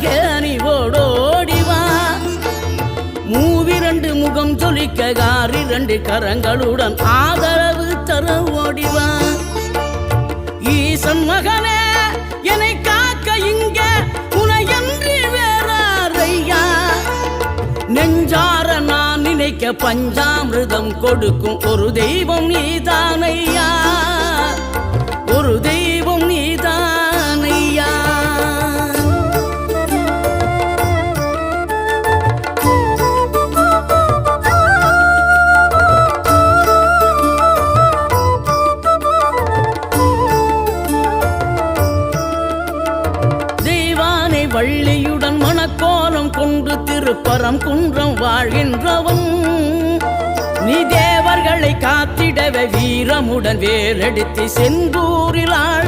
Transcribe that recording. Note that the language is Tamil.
மிக அறிவோடோடிவா மூவிரண்டு முகம் ஜொலிக்க காரிரண்டு கரங்களுடன் ஆதரவு தர ஓடிவா ஈசன் மகனே என்னை காக்க இங்க உனையன்றி வேறாரையா? நெஞ்சார நான் நினைக்க பஞ்சாமிரதம் கொடுக்கும் ஒரு தெய்வம் நீதானையா? வள்ளியுடன் மணக்கோலம் கொண்டு திருப்பரம் குன்றம் வாழ்கின்றவன். நீ தேவர்களை காத்திடவே வீரமுடன் வேலெடுத்து செந்தூரில்